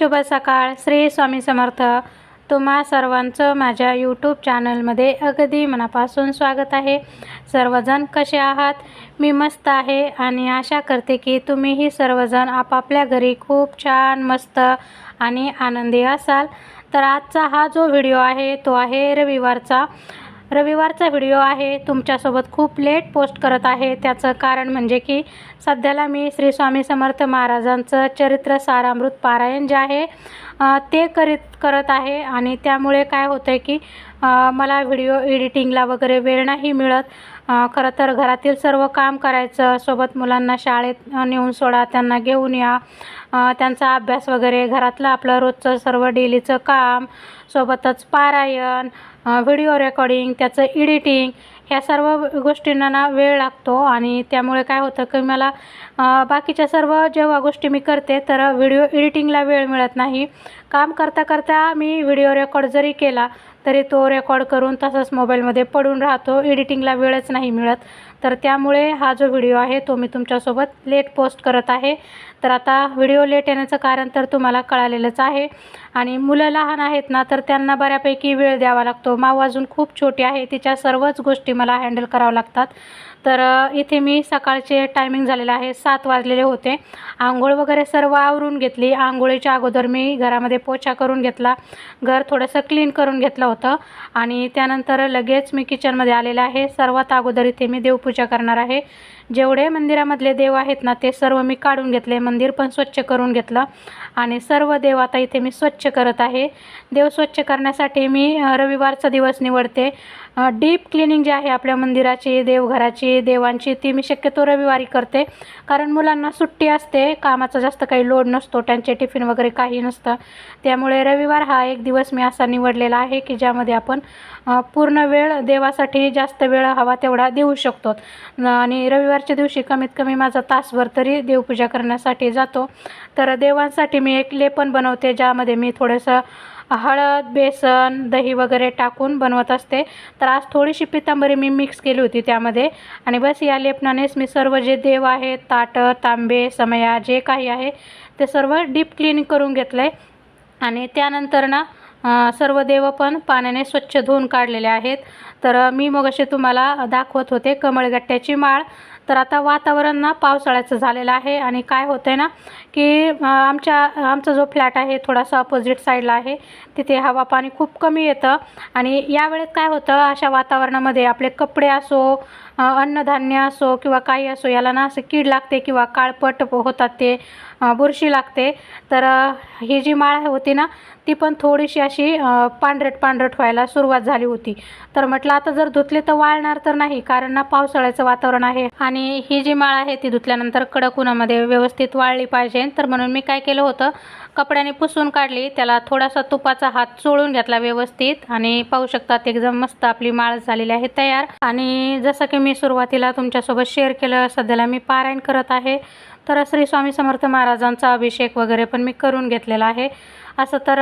शुभ सकाळ. श्री स्वामी समर्थ. तुम्हा सर्वांचं माझ्या यूट्यूब चॅनलमध्ये अगदी मनापासून स्वागत आहे. सर्वजण कसे आहात? मी मस्त आहे आणि आशा करते की तुम्हीही सर्वजण आपापल्या घरी खूप छान मस्त आणि आनंदी असाल. तर आजचा हा जो व्हिडिओ आहे तो आहे रविवारचा. रविवारचा व्हिडिओ आहे. तुमच्यासोबत खूप लेट पोस्ट करत आहे. त्याचं कारण म्हणजे की सध्याला मी श्री स्वामी समर्थ महाराजांचं चरित्र सारामृत पारायण जे आहे ते करीत करत आहे. आणि त्यामुळे काय होतं आहे की मला व्हिडिओ एडिटिंगला वगैरे वेळ नाही मिळत. खरं तर घरातील सर्व काम करायचं सोबत मुलांना शाळेत नेऊन सोडा त्यांना घेऊन या. त्यांचा अभ्यास वगैरे घरातलं आपलं रोजचं सर्व डेलीचं काम सोबतच पारायण व्हिडिओ रेकॉर्डिंग त्याचं एडिटिंग ह्या सर्व गोष्टींना ना वेळ लागतो. आणि त्यामुळे काय होतं की मला बाकीच्या सर्व जेव्हा गोष्टी मी करते तर व्हिडिओ एडिटिंगला वेळ मिळत नाही. काम करता करता मी व्हिडिओ रेकॉर्ड जरी केला तरी तो रेकॉर्ड करून तसाच मोबाईलमध्ये पडून राहतो. एडिटिंगला वेळच नाही मिळत. तर त्यामुळे हा जो व्हिडिओ आहे तो मी तुमच्यासोबत लेट पोस्ट करत आहे. तर आता व्हिडिओ लेट येण्याचं कारण तर तुम्हाला कळालेलंच आहे. आणि मुलं लहान आहेत ना तर त्यांना बऱ्यापैकी वेळ द्यावा लागतो. माव अजून खूप छोटी आहे. तिच्या सर्वच गोष्टी मला हँडल करावं लागतात. तर इथे मी सकाळचे टायमिंग झालेलं आहे सात वाजलेले होते. आंघोळ वगैरे सर्व आवरून घेतली. आंघोळीच्या अगोदर मी घरामध्ये पोछा करून घेतला. घर थोडंसं क्लीन करून घेतलं होतं. आणि त्यानंतर लगेच मी किचनमध्ये आलेलं आहे. सर्वात अगोदर इथे मी देवपूजा करणार आहे. जेवढे मंदिरामधले देव आहेत ना ते सर्व मी काढून घेतले. मंदिर पण स्वच्छ करून घेतलं. आणि सर्व देव आता इथे मी स्वच्छ करत आहे. देव स्वच्छ करण्यासाठी मी रविवारचा दिवस निवडते. डीप क्लिनिंग जे आहे आपल्या मंदिराची देवघराची देवांची ती मी शक्यतो रविवारी करते. कारण मुलांना सुट्टी असते कामाचा जास्त काही लोड नसतो त्यांचे टिफिन वगैरे काही नसतं. त्यामुळे रविवार हा एक दिवस मी असा निवडलेला आहे की ज्यामध्ये आपण पूर्ण वेळ देवासाठी जास्त वेळ हवा तेवढा देऊ शकतो. आणि रविवारच्या दिवशी कमीत कमी माझा तासभर तरी देवपूजा करण्यासाठी जातो. तर देवांसाठी मी एक लेपन बनवते ज्यामध्ये मी थोडंसं हळद बेसन दही वगैरे टाकून बनवत असते. तर आज थोडीशी पितांबरी मी मिक्स केली होती त्यामध्ये. आणि बस या लेपनानेच मी सर्व जे देव आहेत ताटं तांबे समया जे काही आहे ते सर्व डीप क्लीन करून घेतलं आहे आणि त्यानंतर ना सर्व देव पण पाण्याने स्वच्छ धुवून काढलेले आहेत. तर मी मग असे तुम्हाला दाखवत होते कमळगट्ट्याची माळ. तर आता वातावरण ना पावसाळ्याचं झालेलं आहे आणि काय होतं आहे ना की आमच्या आमचा जो फ्लॅट आहे थोडासा अपोजिट साईडला आहे. तिथे हवा पाणी खूप कमी येतं आणि यावेळेत काय होतं अशा वातावरणामध्ये आपले कपडे असो अन्नधान्य असो किंवा काही असो याला ना असं कीड लागते किंवा काळपट होतात ते. बुरशी लागते. तर ही जी माळ होती ना ती पण थोडीशी अशी पांढरट पांढरट व्हायला सुरुवात झाली होती. तर म्हटलं आता जर धुतले तर वाळणार तर नाही कारण ना पावसाळ्याचं वातावरण आहे. आणि ही जी माळ आहे ती धुतल्यानंतर कडक उन्हामध्ये व्यवस्थित वाळली पाहिजे. तर म्हणून मी काय केलं होतं कपड्याने पुसून काढली. त्याला थोडासा तुपाचा हात चोळून घेतला व्यवस्थित. आणि पाहू शकतात एकदम मस्त आपली माळ झालेली आहे तयार. आणि जसं की मी सुरुवातीला तुमच्यासोबत शेअर केलं सध्याला मी पारायण करत आहे. तर श्री स्वामी समर्थ महाराजांचा अभिषेक वगैरे पण मी करून घेतलेला आहे. असं तर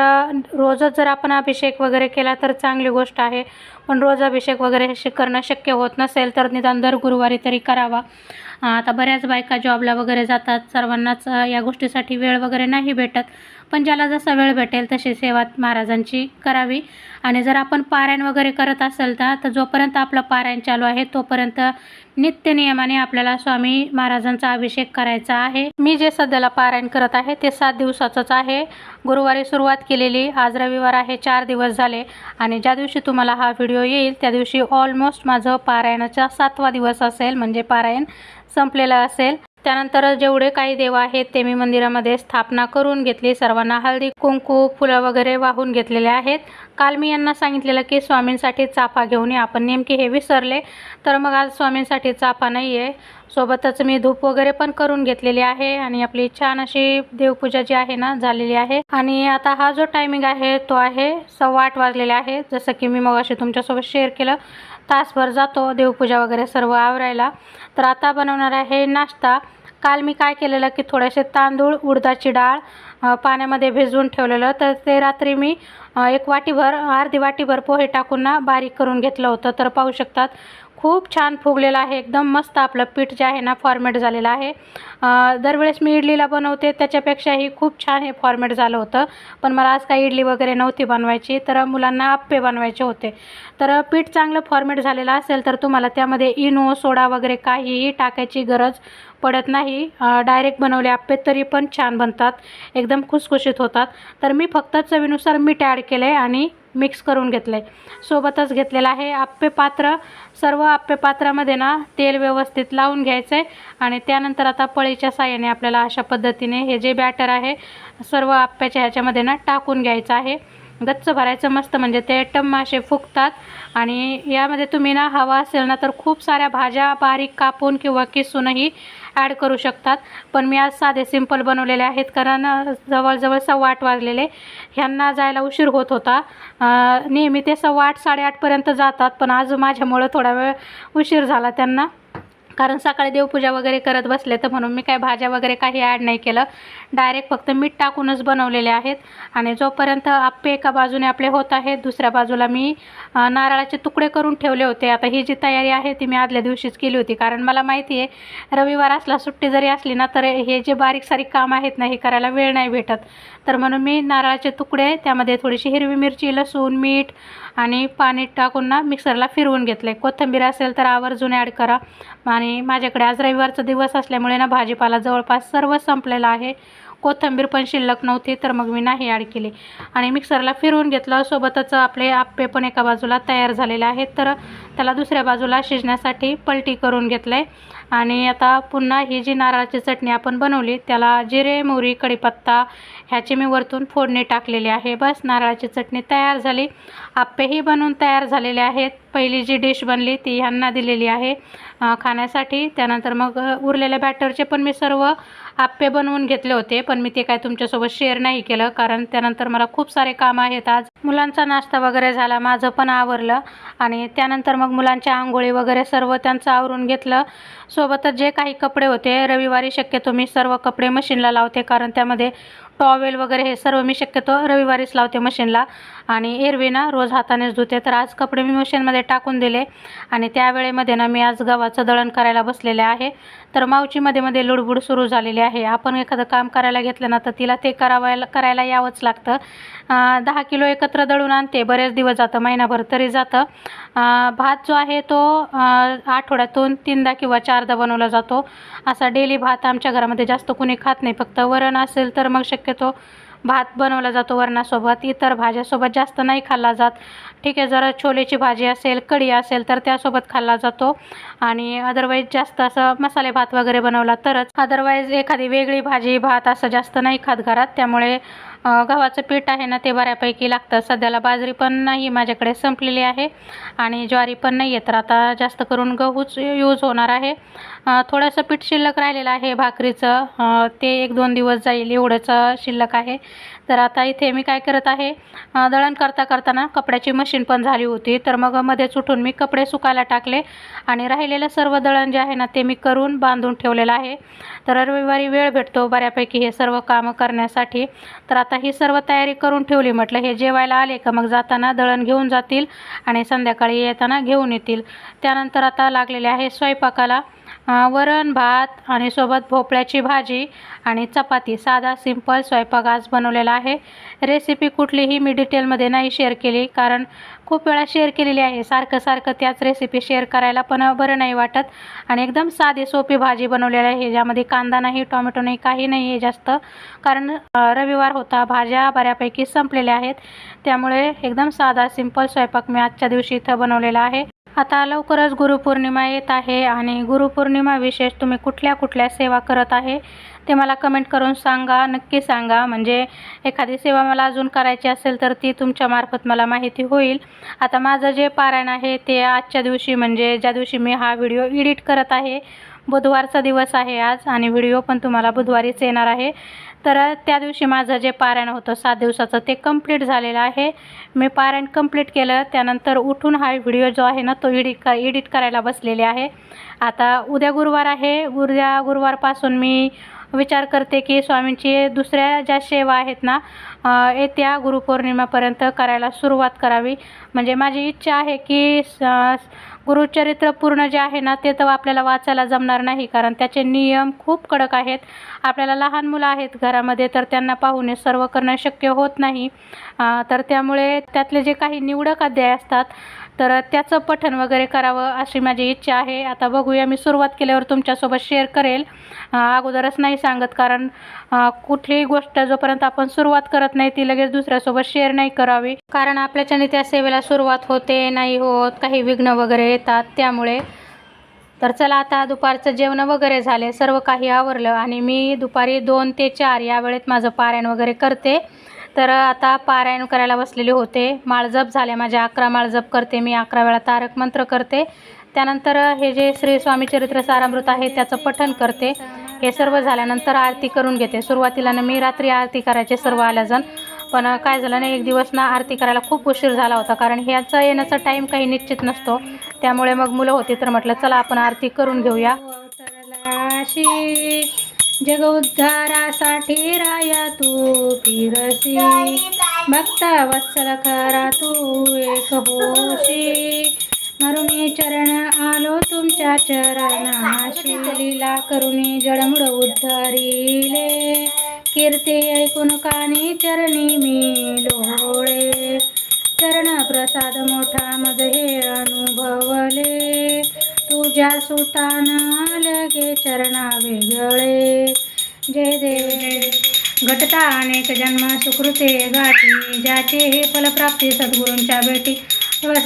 रोजच जर आपण अभिषेक वगैरे केला तर चांगली गोष्ट आहे. पण रोज अभिषेक वगैरे श करणं शक्य होत नसेल तर निदान दर गुरुवारी तरी करावा. आता बऱ्याच बायका जॉबला वगैरे जातात. सर्वांनाच या गोष्टीसाठी वेळ वगैरे नाही भेटत. पण ज्याला जसा वेळ भेटेल तशी सेवा महाराजांची करावी. आणि जर आपण पारायण वगैरे करत असेल तर जोपर्यंत आपलं पारायण चालू आहे तोपर्यंत नित्य नियमाने आपल्याला स्वामी महाराजांचा अभिषेक करायचा आहे. मी जे सध्याला पारायण करत आहे ते सात दिवसाचंच आहे. गुरुवारी सुरुवात केलेली आज रविवार आहे चार दिवस झाले. आणि ज्या दिवशी तुम्हाला हा व्हिडिओ येईल त्या दिवशी ऑलमोस्ट माझं पारायणाचा सातवा दिवस असेल म्हणजे पारायण संपलेलं असेल. त्यानंतर जेवढे काही देव आहेत ते मी मंदिरामध्ये स्थापना करून घेतली. सर्वांना हळदी कुंकू फुलं वगैरे वाहून घेतलेले आहेत. काल मी यांना सांगितलेलं की स्वामींसाठी चाफा घेऊन आपण नेमके हे विसरले तर मग आज स्वामींसाठी चाफा नाही आहे सोबतच मी धूप वगैरे पण करून घेतलेली आहे आणि आपली छान अशी देवपूजा जी आहे ना झालेली आहे. आणि आता हा जो टायमिंग आहे तो आहे सव्वा आठ वाजलेला आहे. जसं की मी मग अशी तुमच्यासोबत शेअर केलं तासभर जातो देवपूजा वगैरे सर्व आवरायला. तर आता बनवणार आहे नाश्ता. काल मी काय केलेलं की थोडेसे तांदूळ उडदाची डाळ पाण्यामध्ये भिजवून ठेवलेलं. तर ते रात्री मी एक वाटीभर अर्धी वाटीभर पोहे टाकून ना बारीक करून घेतलं होतं. तर पाहू शकतात खूप छान फुगलेलं आहे. एकदम मस्त आपलं पीठ जे आहे ना फॉर्मेट झालेलं आहे. दरवेळेस मी इडलीला बनवते. त्याच्यापेक्षाही खूप छान हे फॉर्मेट झालं होतं. पण मला आज काही इडली वगैरे नव्हती बनवायची. तर मुलांना आप्पे बनवायचे होते. तर पीठ चांगलं फॉर्मेट झालेलं असेल तर तुम्हाला त्यामध्ये इनो सोडा वगैरे काहीही टाकायची गरज पडत नाही. डायरेक्ट बनवले आप्पे तरी पण छान बनतात. एकदम खुसखुशीत होतात. तर मी फक्त चवीनुसार मीठ ॲड केलं आहे आणि मिक्स करून घेतलं आहे सोबतच घेतलेलं आहे आप्पे पात्र. सर्व आप्पे पात्रामध्ये ना तेल व्यवस्थित लावून घ्यायचं आहे आणि त्यानंतर आता पळीच्या साह्याने आपल्याला अशा पद्धतीने हे जे बॅटर आहे सर्व आप्याच्या ह्याच्यामध्ये ना टाकून घ्यायचं आहे. गच्च भरायचं मस्त म्हणजे ते टम्म असे फुगतात आणि यामध्ये तुम्ही ना हवा असेल ना तर खूप साऱ्या भाज्या बारीक कापून किंवा किसूनही ॲड करू शकतात. पण मी आज साधे सिंपल बनवलेले आहेत कारण जवळजवळ सव्वा आठ वाजलेले. ह्यांना जायला उशीर होत होता. नेहमी ते सव्वा आठ साडेआठपर्यंत जातात पण आज माझ्यामुळं थोडा वेळ उशीर झाला त्यांना. कारण सकाळी देवपूजा वगैरे करत बसले तर म्हणून मी काय भाज्या वगैरे काही ॲड नाही केलं. डायरेक्ट फक्त मीठ टाकूनच बनवलेले आहेत. आणि जोपर्यंत आप्पे एका बाजूने आपले होत आहेत दुसऱ्या बाजूला मी नारळाचे तुकडे करून ठेवले होते. आता ही जी तयारी आहे ती मी आदल्या दिवशीच केली होती. कारण मला माहिती आहे रविवार असला सुट्टी जरी असली ना तर हे जे बारीक सारीक काम आहेत ना हे करायला वेळ नाही भेटत. तर म्हणून मी नारळाचे तुकडे त्यामध्ये थोडीशी हिरवी मिरची लसूण मीठ आणि पाणी टाकून ना मिक्सरला फिरवून घेतले. कोथिंबीर असेल तर आवर्जून ॲड करा. आणि आणि माझ्याकडे आज रविवारचा दिवस असल्यामुळे ना भाजीपाला जवळपास सर्व संपलेला आहे. कोथिंबीर पण शिल्लक नव्हती तर मग मी नाही ॲड केली. आणि मिक्सरला फिरवून घेतलं. सोबतच आपले आप्पे पण एका बाजूला तयार झालेले आहेत तर त्याला दुसऱ्या बाजूला शिजण्यासाठी पलटी करून घेतलं आहे आणि आता पुन्हा ही जी नारळाची चटणी आपण बनवली त्याला जिरे मोहरी कढीपत्ता ह्याची मी वरतून फोडणी टाकलेली आहे. बस नारळाची चटणी तयार झाली. आप्पेही बनवून तयार झालेले आहेत. पहिली जी डिश बनली ती ह्यांना दिलेली आहे. खाण्यासाठी. त्यानंतर मग उरलेल्या बॅटरचे पण मी सर्व आप्पे बनवून घेतले होते पण मी ते काय तुमच्यासोबत शेअर नाही केलं कारण त्यानंतर मला खूप सारे कामं आहेत आज. मुलांचा नाश्ता वगैरे झाला माझं पण आवरलं आणि त्यानंतर मग मुलांच्या आंघोळी वगैरे सर्व त्यांचं आवरून घेतलं. सोबतच जे काही कपडे होते रविवारी शक्यतो मी सर्व कपडे मशीनला लावते कारण त्यामध्ये टॉवेल वगैरे हे सर्व मी शक्यतो रविवारीच लावते मशीनला. आणि एरवी ना रोज हातानेच धुते. तर आज कपडे मी मशीनमध्ये टाकून दिले. आणि त्यावेळेमध्ये ना मी आज गव्हाचं दळण करायला बसलेले आहे. तर मावची मध्ये मध्ये लुडबुड सुरू झालेली आहे. आपण एखादं काम करायला घेतलं ना तर तिला ते करावायला करायला यावंच लागतं. दहा किलो एकत्र दळून आणते. बरेच दिवस जातं महिनाभर तरी जातं. भात जो आहे तो आठवड्यातून तीनदा किंवा चारदा बनवला जातो. असा डेली भात आमच्या घरामध्ये जास्त कुणी खात नाही. फक्त वरण असेल तर मग शक्यतो भात बनवला जातो वरणासोबत. इतर भाज्यासोबत जास्त नाही खाल्ला जात. ठीक आहे जर छोलेची भाजी असेल कढी असेल तर त्यासोबत खाल्ला जातो. आणि अदरवाईज जास्त असं मसाले भात वगैरे बनवला तरच. अदरवाईज एखादी वेगळी भाजी भात असं जास्त नाही खात घरात. त्यामुळे गव्हाचं पीठ आहे ना ते बऱ्यापैकी लागतं. सध्याला बाजरी पण नाही माझ्याकडे संपलेली आहे. आणि ज्वारी पण नाही आहे तर आता जास्त करून गहूच यूज होणार आहे. थोडंसं पीठ शिल्लक राहिलेलं आहे भाकरीचं. ते एक दोन दिवस जाईल एवढंच शिल्लक आहे. तर आता इथे मी काय करत आहे दळण करता करताना कपड्याची मशीन पण झाली होती. तर मग मध्येच उठून मी कपडे सुकायला टाकले. आणि राहिलेलं सर्व दळण जे आहे ना ते मी करून बांधून ठेवलेलं आहे. तर रविवारी वेळ भेटतो बऱ्यापैकी हे सर्व कामं करण्यासाठी. तर आता आता ही सर्व तयारी करून ठेवली. म्हटलं हे जेवायला आले का? मग जाताना दळण घेऊन जातील आणि संध्याकाळी येताना घेऊन येतील. त्यानंतर आता लागलेले आहे स्वयंपाकाला वरण भात आणि सोबत भोपळ्याची भाजी आणि चपाती. साधा सिंपल स्वयंपाक आज बनवलेला आहे. रेसिपी कुठलीही मी डिटेलमध्ये नाही शेअर केली कारण खूप वेळा शेअर केलेली आहे. सारखं सारखं त्याच रेसिपी शेअर करायला पण बरं नाही वाटत. आणि एकदम साधी सोपी भाजी बनवलेली आहे. ज्यामध्ये कांदा नाही टोमॅटो नाही काही नाही आहे जास्त. कारण रविवार होता. भाज्या बऱ्यापैकी संपलेल्या आहेत. त्यामुळे एकदम साधा सिंपल स्वयंपाक मी आजच्या दिवशी इथं बनवलेला आहे. आता लवकरच गुरुपौर्णिमा येत आहे. आणि गुरुपौर्णिमा विशेष तुम्ही कुठल्या कुठल्या सेवा करत आहे? ते मला कमेंट करून सांगा नक्की सांगा. म्हणजे एखादी सेवा मला अजून करायची असेल तर ती तुमच्यामार्फत मला माहिती होईल. आता माझं जे पारायण आहे ते आजच्या दिवशी म्हणजे ज्या दिवशी मी हा व्हिडिओ एडिट करत आहे बुधवारचा दिवस आहे आज आणि व्हिडिओ पण तुम्हाला बुधवारीच येणार आहे. तर त्या दिवशी माझं जे पारायण होतं सात दिवसाचं ते कंप्लीट झालेलं आहे. मी पारायण कंप्लीट केलं त्यानंतर उठून हा व्हिडिओ जो आहे ना तो एडिट का एडिट करायला बसलेले आहे. आता उद्या गुरुवार आहे. उद्या गुरुवारपासून मी विचार करते की स्वामींची दुसऱ्या ज्या सेवा आहेत ना येत्या गुरुपौर्णिमापर्यंत करायला सुरुवात करावी. म्हणजे माझी इच्छा आहे की स- गुरुचरित्र पूर्ण जे आहे ना ते तर आपल्याला वाचायला जमणार नाही कारण त्याचे नियम खूप कडक आहेत. आपल्याला लहान मुलं आहेत घरामध्ये तर त्यांना पाहून सर्व करणं शक्य होत नाही. तर त्यामुळे त्यातले जे काही निवडक अध्याय असतात तर त्याचं पठण वगैरे करावं अशी माझी इच्छा आहे. आता बघूया मी सुरुवात केल्यावर तुमच्यासोबत शेअर करेल. अगोदरच नाही सांगत कारण कुठलीही गोष्ट जोपर्यंत आपण सुरुवात करत नाही ती लगेच दुसऱ्यासोबत शेअर नाही करावी. कारण आपल्याच्याने त्या सेवेला सुरुवात होते नाही होत काही विघ्न वगैरे येतात त्यामुळे. तर चला आता दुपारचं जेवण वगैरे झाले सर्व काही आवरलं आणि मी दुपारी दोन ते चार या वेळेत माझं पारायण वगैरे करते. तर आता पारायण करायला बसलेले होते. माळजप झाले. माझ्या अकरा माळजप करते. मी अकरा वेळा तारक मंत्र करते. त्यानंतर हे जे श्री स्वामी चरित्र सारामृत आहे त्याचं पठण करते. हे सर्व झाल्यानंतर आरती करून घेते. सुरुवातीला ना मी रात्री आरती करायचे सर्व आल्याजण. पण काय झालं ना एक दिवस ना आरती करायला खूप उशीर झाला होता. कारण ह्याचा येण्याचा टाईम काही निश्चित नसतो. त्यामुळे मग मुलं होती तर म्हटलं चला आपण आरती करून घेऊया. जग उद्धारासाठी राया तू फिरसी. भक्त वत्सल खरा तू एक होशी. मरुणी चरण आलो तुमच्या चरणाशी. लीला करुणी जडमुड उद्धारिले. कीर्ती ऐकून कानी चरणी मी लोळे चरण प्रसाद मोठा मज हे तुझ्या सुताना लगे चरणा वेगळे जय देव घटता अनेक जन्म सुकृते गाठी ज्याचे हे फलप्राप्ती सद्गुरूंच्या भेटी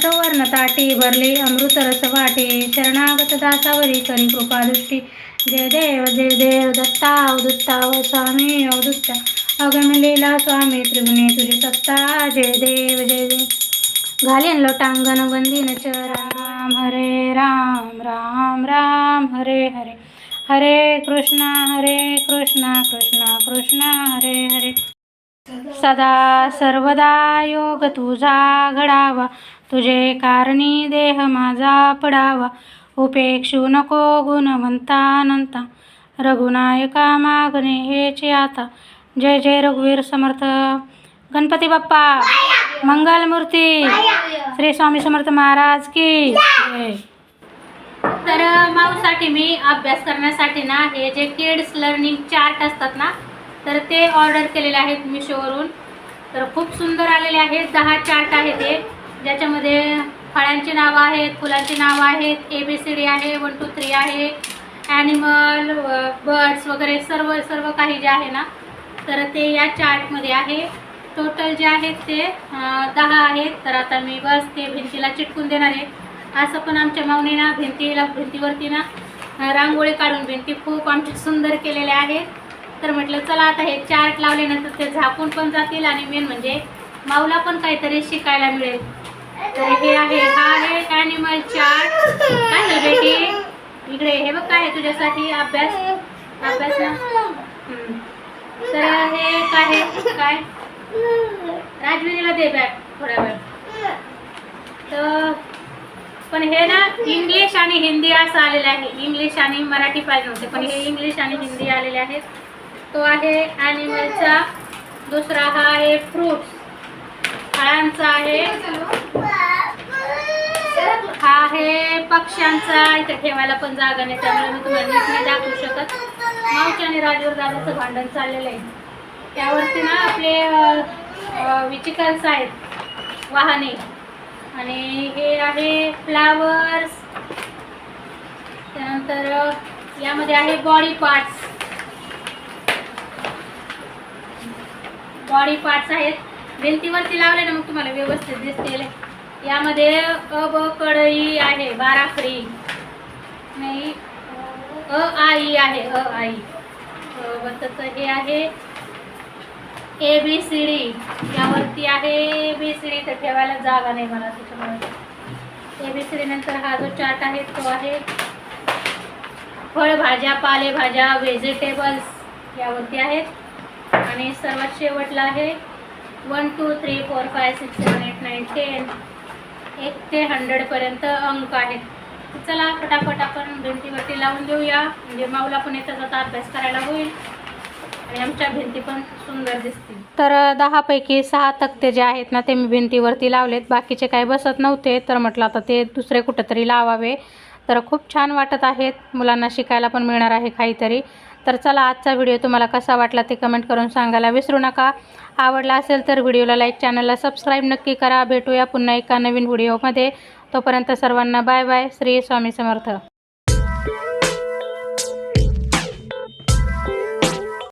सवर्ण ताटी भरली अमृत रस वाटे शरणागत दासावरी करी कृपादृष्टी जय देव जय देव दत्ता अवदुत्ता व स्वामी अवदुत्ता अगमलीला स्वामी त्रिगुणे तुझी सत्ता जय देव जय देव घालीन लोटांगण वंदीन चरा राम हरे राम राम राम हरे हरे. हरे कृष्णा हरे कृष्णा कृष्णा कृष्णा हरे हरे. सदा सर्वदा योग तुझा घडावा. तुझे कारणी देह माझा पडावा. उपेक्षू नको गुणवंतानंता. रघुनायका मागणे हेचे आता. जय जय रघुवीर समर्थ. गणपती बाप्पा मंगलमूर्ती. श्री स्वामी समर्थ महाराज की. आहे तर माऊसाठी मी अभ्यास करण्यासाठी ना हे जे किड्स लर्निंग चार्ट असतात ना तर ते ऑर्डर केलेले आहेत मिशोवरून. तर खूप सुंदर आलेले आहेत. दहा चार्ट आहेत ते ज्याच्यामध्ये फळांची नावं आहेत फुलांची नावं आहेत ए बी सी डी आहे वन टू थ्री आहे. ॲनिमल बर्ड्स वगैरे सर्व सर्व काही जे आहे ना तर ते या चार्टमध्ये आहे. टोटल जे आहेत ते दहा आहेत. तर आता मी बस ते भिंतीला चिटकून देणार आहे. असं पण आमच्या माऊनी ना भिंतीला भिंतीवरती ना रांगोळी काढून भिंती खूप आमच्या सुंदर केलेल्या आहेत तर म्हटलं चला आता हे चार्ट लावल्यानंतर ते झाकून पण जातील आणि मेन म्हणजे माऊला पण काहीतरी शिकायला मिळेल. तर हे आहे हा आहे ॲनिमल चार्ट काय आहे बेटी? इकडे हे बघ काय आहे तुझ्यासाठी अभ्यास. अभ्यास तर हे काय काय? राजवीरीला दे बॅग थोड्या वेळ. तर पण हे ना इंग्लिश आणि हिंदी असं आलेलं आहे. इंग्लिश आणि मराठी पाहिजे होते. पण हे इंग्लिश आणि हिंदी आलेले आहेत. तो आहे ॲनिमलचा दुसरा हा आहे फ्रूट्स फळांचा आहे. हा आहे पक्ष्यांचा. इथे ठेवायला पण जागा नाही. त्यामुळे मी तुम्हाला नीट नाही दाखवू शकत. मावच्या आणि राजवर दादाचं भांडण चाललेलं आहे. त्यावरती ना आपले विचिकल्स आहेत. वाहने. आणि हे आहे फ्लावर्स त्यानंतर यामध्ये आहे बॉडी पार्ट्स बॉडी पार्ट्स आहेत. भिंतीवरती लावले ना मग तुम्हाला व्यवस्थित दिसतील. यामध्ये अब कढई कडई आहे बाराखडी नाही अ आई आहे अ आई अ, हे आहे. ए बी सी डी यावरती आहे ए बी सी डी तर ठेवायला जागा नाही मला त्याच्यामुळे. ए बी सी डी नंतर हा जो चार्ट आहे तो आहे फळभाज्या पालेभाज्या व्हेजिटेबल्स यावरती आहेत. आणि सर्वात शेवटला आहे one two three four five six seven eight nine ten एक ते हंड्रेडपर्यंत अंक आहेत. चला फटाफट आपण भिंतीवरती लावून देऊया. म्हणजे माऊला पण येतात आता अभ्यास करायला होईल. आणि आमच्या भिंती पण सुंदर दिसतील. तर दहापैकी सहा तक्ते जे आहेत ना ते मी भिंतीवरती लावलेत. बाकीचे काही बसत नव्हते तर म्हटलं आता ते दुसरे कुठंतरी लावावे. तर खूप छान वाटत आहेत मुलांना शिकायला पण मिळणार आहे काहीतरी. तर चला आजचा व्हिडिओ तुम्हाला कसा वाटला ते कमेंट करून सांगायला विसरू नका. आवडला असेल तर व्हिडिओला लाईक चॅनलला सबस्क्राईब नक्की करा. भेटूया पुन्हा एका नवीन व्हिडिओमध्ये. तोपर्यंत सर्वांना बाय बाय. श्री स्वामी समर्थ.